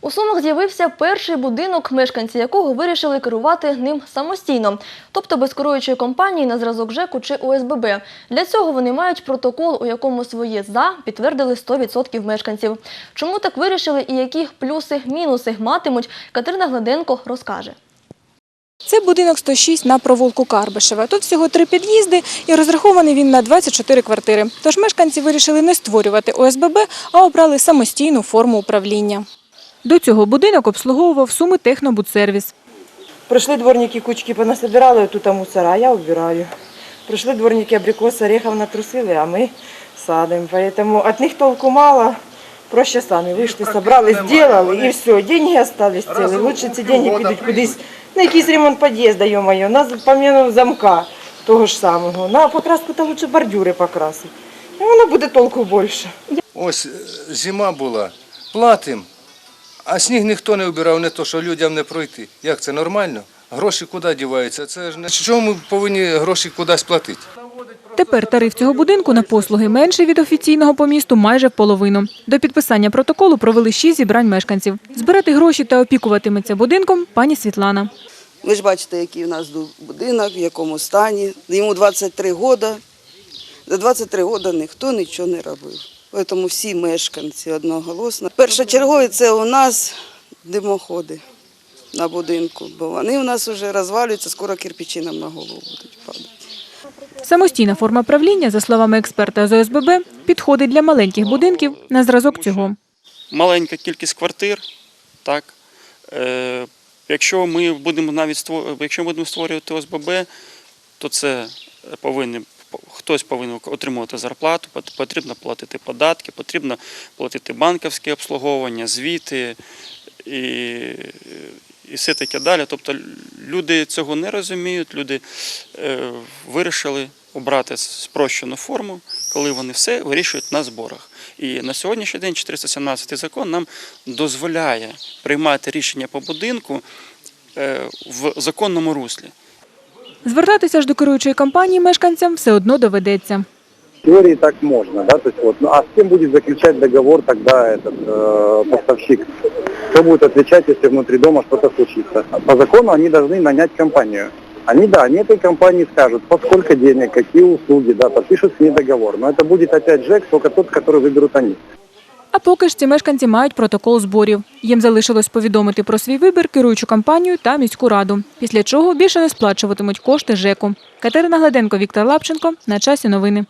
У Сумах з'явився перший будинок, мешканці якого вирішили керувати ним самостійно, тобто без керуючої компанії на зразок ЖЕКу чи ОСББ. Для цього вони мають протокол, у якому своє «за» підтвердили 100% мешканців. Чому так вирішили і які плюси-мінуси матимуть, Катерина Гладенко розкаже. Це будинок 106 на провулку Карбишева. Тут всього три під'їзди і розрахований він на 24 квартири. Тож мешканці вирішили не створювати ОСББ, а обрали самостійну форму управління. До цього будинок обслуговував Суми Технобудсервіс. Пришли дворники кучки понасобирали тут мусора, а я убираю. Пришли дворники абрикос, орехов натрусили, а мы садим. Поэтому от них толку мало. Проще сами вышли, собрали, сделали, и все. Деньги остались целые. Лучше ці деньги підуть кудись на якийсь ремонт під'їзду, йо-моє, на поміну замка того ж самого. На покраску то лучше бордюри покрасити. І воно буде толку більше. Ось е, зима була, платимо, а сніг ніхто не обирав, не то, що людям не пройти. Як це нормально? Гроші куди діваються? Це ж не чому ми повинні гроші кудись платити? Тепер тариф цього будинку на послуги менший від офіційного по місту майже в половину. До підписання протоколу провели шість зібрань мешканців. Збирати гроші та опікуватиметься будинком пані Світлана. Ви ж бачите, який у нас будинок, в якому стані. Йому 23 роки. За 23 роки ніхто нічого не робив. Тому всі мешканці одноголосно. Першочергові це у нас димоходи на будинку, бо вони у нас вже розвалюються, скоро кирпичі нам на голову будуть падати. Самостійна форма правління, за словами експерта з ОСББ, підходить для маленьких будинків на зразок цього. маленька кількість квартир, так. Е, якщо ми будемо навіть якщо будемо створювати ОСББ, то це повинні хтось повинен отримувати зарплату, потрібно платити податки, потрібно платити банківське обслуговування, звіти і, і все таке далі. Тобто люди цього не розуміють, люди е, вирішили обрати спрощену форму, коли вони все вирішують на зборах. І на сьогоднішній день 417 закон нам дозволяє приймати рішення по будинку е, в законному руслі. Звертатися ж до керуючої компанії мешканцям все одно доведеться. В теории так можно, да, то есть вот, ну а с кем будет заключать договор тогда этот э, поставщик? Кто будет отвечать, если внутри дома что-то случится? По закону они должны нанять компанию. Они, да, они этой компании скажут, по сколько денег, какие услуги, да, подпишут с ней договор. Но это будет опять ЖЭК, только тот, который выберут они. А поки ж ці мешканці мають протокол зборів. Їм залишилось повідомити про свій вибір керуючу кампанію та міську раду, після чого більше не сплачуватимуть кошти ЖЕКу. Катерина Гладенко, Віктор Лапченко. На часі новини.